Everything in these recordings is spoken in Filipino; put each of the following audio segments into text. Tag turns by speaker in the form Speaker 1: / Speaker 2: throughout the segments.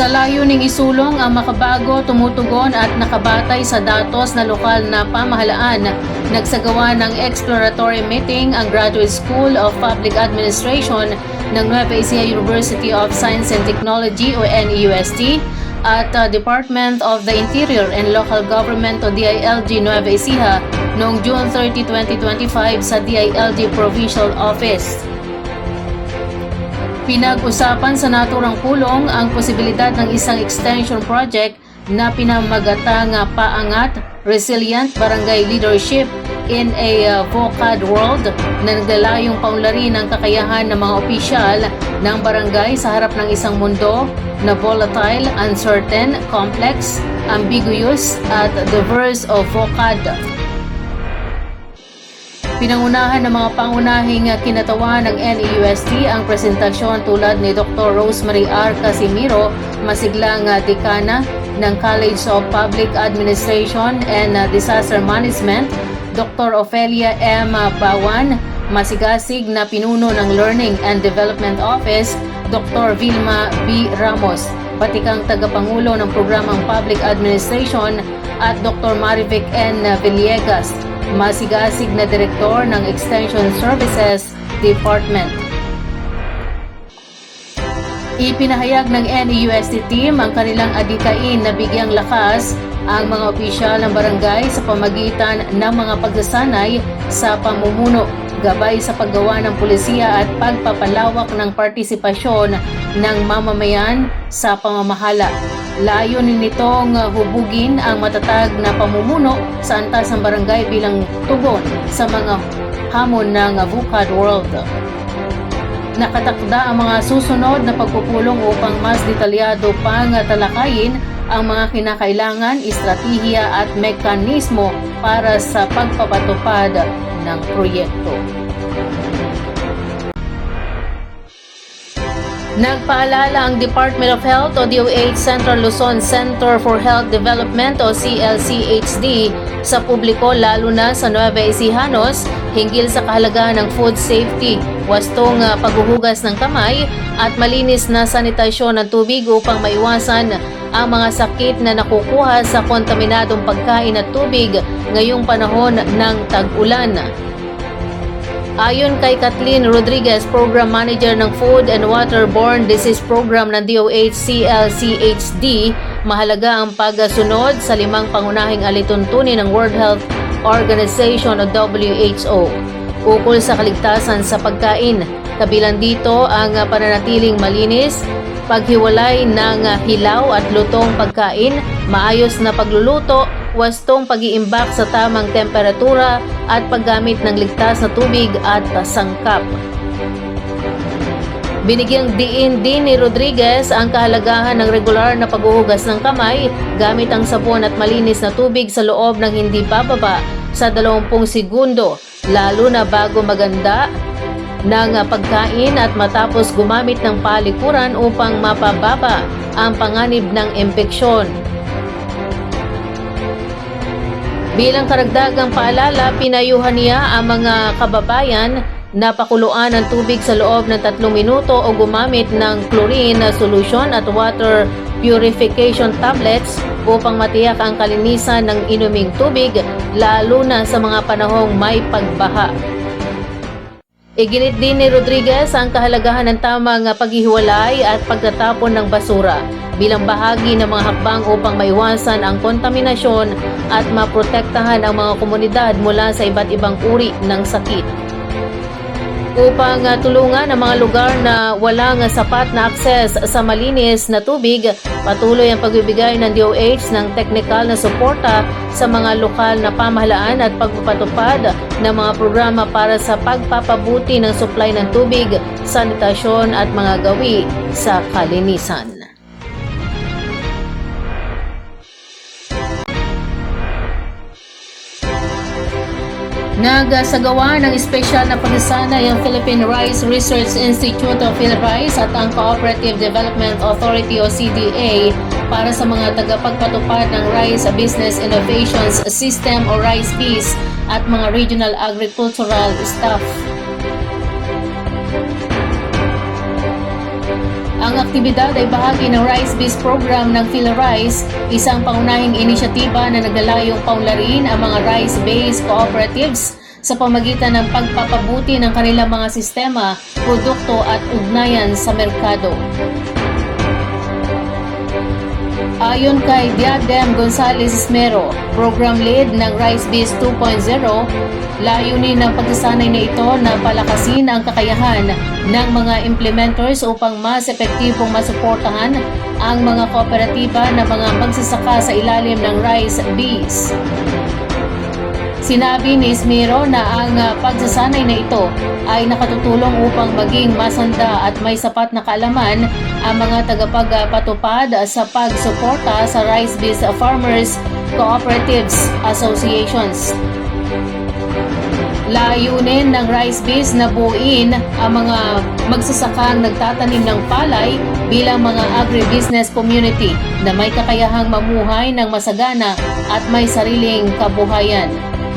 Speaker 1: Sa layuning isulong ang makabago, tumutugon at nakabatay sa datos na lokal na pamahalaan, nagsagawa ng exploratory meeting ang Graduate School of Public Administration ng Nueva Ecija University of Science and Technology o NEUST at uh, Department of the Interior and Local Government o DILG Nueva Ecija noong June 30, 2025 sa DILG Provincial Office. Pinag-usapan sa naturang pulong ang posibilidad ng isang extension project na pinamagatang paangat, resilient barangay leadership in a uh, VOCAD world na naglalayong paunlarin ang kakayahan ng mga opisyal ng barangay sa harap ng isang mundo na volatile, uncertain, complex, ambiguous at diverse of VOCAD. Pinangunahan ng mga pangunahing kinatawan ng NEUST ang presentasyon tulad ni Dr. Rosemary R. Casimiro, masiglang uh, dekana ng College of Public Administration and uh, Disaster Management, Dr. Ofelia M. Bawan, masigasig na pinuno ng Learning and Development Office, Dr. Vilma B. Ramos, batikang tagapangulo ng programang Public Administration at Dr. Marivic N. Villegas, masigasig na direktor ng Extension Services Department. Ipinahayag ng NEUST team ang kanilang adikain na bigyang lakas ang mga opisyal ng barangay sa pamagitan ng mga pagsasanay sa pamumuno, gabay sa paggawa ng pulisiya at pagpapalawak ng partisipasyon ng mamamayan sa pamamahala. Layunin nitong uh, hubugin ang matatag na pamumuno sa antas ng barangay bilang tugon sa mga hamon ng VUCAD World. Nakatakda ang mga susunod na pagpupulong upang mas detalyado pang talakayin ang mga kinakailangan, estratehiya at mekanismo para sa pagpapatupad ng proyekto. Nagpaalala ang Department of Health o DOH Central Luzon Center for Health Development o CLCHD sa publiko lalo na sa Nueva Ecijanos hinggil sa kahalagahan ng food safety, wastong uh, paghuhugas ng kamay at malinis na sanitasyon ng tubig upang maiwasan ang mga sakit na nakukuha sa kontaminadong pagkain at tubig ngayong panahon ng tag-ulan. Ayon kay Kathleen Rodriguez, Program Manager ng Food and Waterborne Disease Program ng DOH CLCHD, mahalaga ang pagsunod sa limang pangunahing alituntunin ng World Health Organization o WHO ukol sa kaligtasan sa pagkain. Kabilang dito ang pananatiling malinis, paghiwalay ng hilaw at lutong pagkain, maayos na pagluluto, wastong pag-iimbak sa tamang temperatura at paggamit ng ligtas na tubig at sangkap. Binigyang diin din ni Rodriguez ang kahalagahan ng regular na paghuhugas ng kamay gamit ang sabon at malinis na tubig sa loob ng hindi bababa sa 20 segundo, lalo na bago maganda ng pagkain at matapos gumamit ng palikuran upang mapababa ang panganib ng impeksyon. Bilang karagdagang paalala, pinayuhan niya ang mga kababayan na pakuluan ng tubig sa loob ng tatlong minuto o gumamit ng chlorine solution at water purification tablets upang matiyak ang kalinisan ng inuming tubig lalo na sa mga panahong may pagbaha. Iginit din ni Rodriguez ang kahalagahan ng tamang paghihiwalay at pagtatapon ng basura bilang bahagi ng mga hakbang upang maiwasan ang kontaminasyon at maprotektahan ang mga komunidad mula sa iba't ibang uri ng sakit. Upang uh, tulungan ang mga lugar na walang sapat na akses sa malinis na tubig, patuloy ang pagbibigay ng DOH ng technical na suporta sa mga lokal na pamahalaan at pagpapatupad ng mga programa para sa pagpapabuti ng supply ng tubig, sanitasyon at mga gawi sa kalinisan. Nagsagawa ng espesyal na pagsasanay ang Philippine Rice Research Institute of PhilRice at ang Cooperative Development Authority o CDA para sa mga tagapagpatupad ng Rice Business Innovations System o RICE-BIS at mga regional agricultural staff. Ang aktibidad ay bahagi ng Rice Biz Program ng PhilRice, isang pangunahing inisyatiba na naglalayong paunlarin ang mga rice-based cooperatives sa pamagitan ng pagpapabuti ng kanilang mga sistema, produkto at ugnayan sa merkado. Ayon kay Diadem Gonzales Esmero, program lead ng Rice Biz 2.0, layunin ng pagsasanay na ito na palakasin ang kakayahan ng mga implementers upang mas epektibong masuportahan ang mga kooperatiba na mga magsasaka sa ilalim ng Rice Biz. Sinabi ni Ismero na ang uh, pagsasanay na ito ay nakatutulong upang maging masanda at may sapat na kaalaman ang mga tagapagpatupad sa pagsuporta sa Rice Biz Farmers Cooperatives Associations. Layunin ng Rice Biz na buuin ang mga magsasakang nagtatanim ng palay bilang mga agribusiness community na may kakayahang mamuhay ng masagana at may sariling kabuhayan.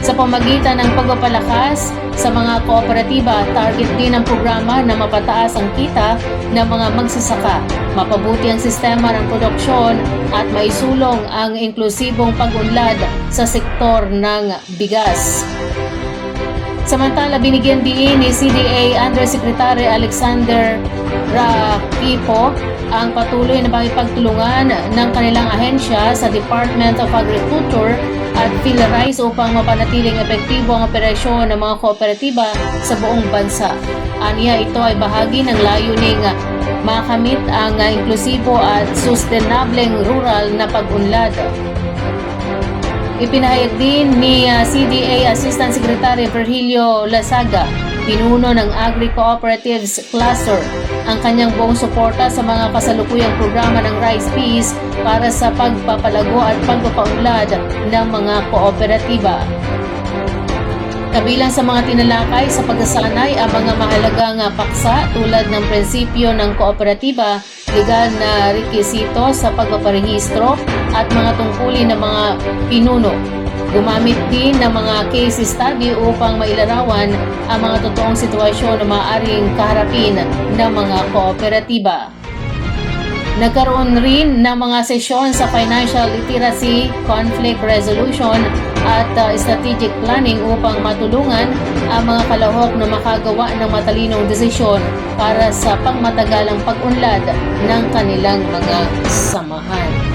Speaker 1: Sa pamagitan ng pagpapalakas sa mga kooperatiba, target din ang programa na mapataas ang kita ng mga magsasaka, mapabuti ang sistema ng produksyon at maisulong ang inklusibong pag-unlad sa sektor ng bigas. Samantala, binigyan din ni CDA Undersecretary Alexander Rakipo ang patuloy na pakipagtulungan ng kanilang ahensya sa Department of Agriculture at PhilRice upang mapanatiling epektibo ang operasyon ng mga kooperatiba sa buong bansa. Aniya ito ay bahagi ng layuning makamit ang inklusibo at sustainableng rural na pag-unlad. Ipinahayag din ni uh, CDA Assistant Secretary Virgilio Lasaga, pinuno ng Agri-Cooperatives Cluster, ang kanyang buong suporta sa mga kasalukuyang programa ng Rice Peace para sa pagpapalago at pagpapaunlad ng mga kooperatiba. Kabilang sa mga tinalakay sa pagsasanay ang mga mahalagang uh, paksa tulad ng prinsipyo ng kooperatiba, legal na rekisito sa pagpaparehistro at mga tungkulin ng mga pinuno. Gumamit din ng mga case study upang mailarawan ang mga totoong sitwasyon na maaaring kaharapin ng mga kooperatiba. Nagkaroon rin ng mga sesyon sa financial literacy, conflict resolution at uh, strategic planning upang matulungan ang mga kalahok na makagawa ng matalinong desisyon para sa pangmatagalang pag-unlad ng kanilang mga samahan.